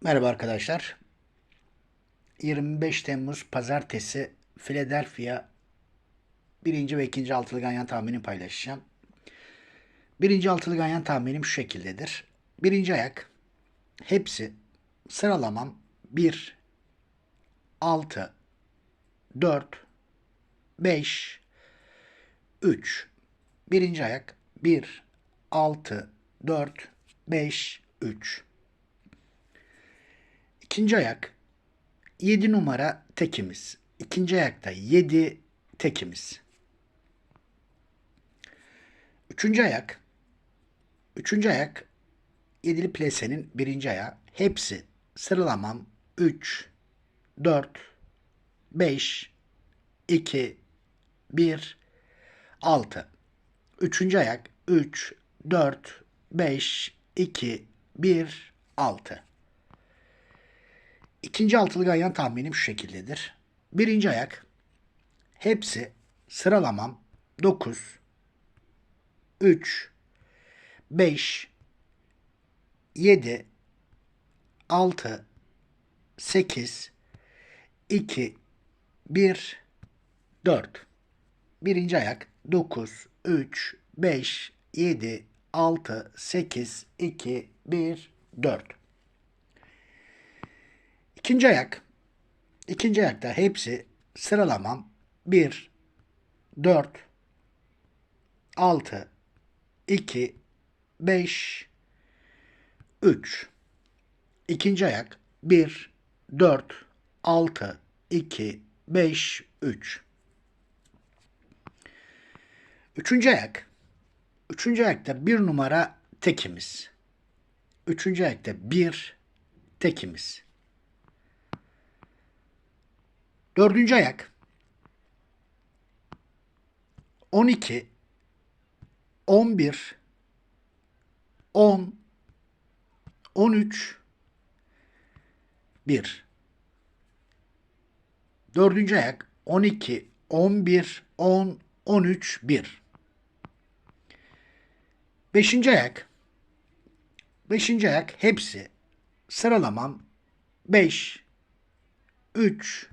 Merhaba arkadaşlar. 25 Temmuz Pazartesi Philadelphia birinci ve ikinci altılı ganyan tahmini paylaşacağım. Birinci altılı ganyan tahminim şu şekildedir. Birinci ayak hepsi sıralamam 1, 6, 4, 5, 3. Birinci ayak 1, 6, 4, 5, 3. İkinci ayak 7 numara tekimiz. İkinci ayakta 7 tekimiz. Üçüncü ayak Üçüncü ayak yedili plesenin birinci ayağı. Hepsi sıralamam 3, 4, 5, 2, 1, 6. Üçüncü ayak 3, 4, 5, 2, 1, 6. İkinci altılı ganyan tahminim şu şekildedir. Birinci ayak. Hepsi sıralamam. 9, 3, 5, 7, 6, 8, 2, 1, 4. Birinci ayak. 9, 3, 5, 7, 6, 8, 2, 1, 4. İkinci ayak. İkinci ayakta hepsi sıralamam 1, 4, 6, 2, 5, 3. İkinci ayak 1, 4, 6, 2, 5, 3. Üçüncü ayak. Üçüncü ayakta bir numara tekimiz. Üçüncü ayakta bir tekimiz. Dördüncü ayak. 12, 11, 10, 13, 1. Dördüncü ayak 12, 11, 10, 13, 1. Beşinci ayak. Beşinci ayak hepsi sıralamam 5, 3,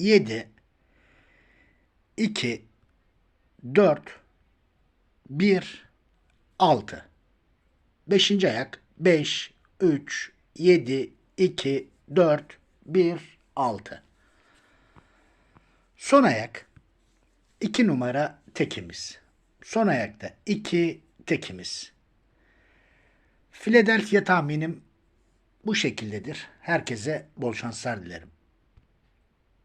7, 2, 4, 1, 6. Beşinci ayak 5, 3, 7, 2, 4, 1, 6. Son ayak 2 numara tekimiz. Son ayakta 2 tekimiz. Philadelphia tahminim bu şekildedir. Herkese bol şanslar dilerim.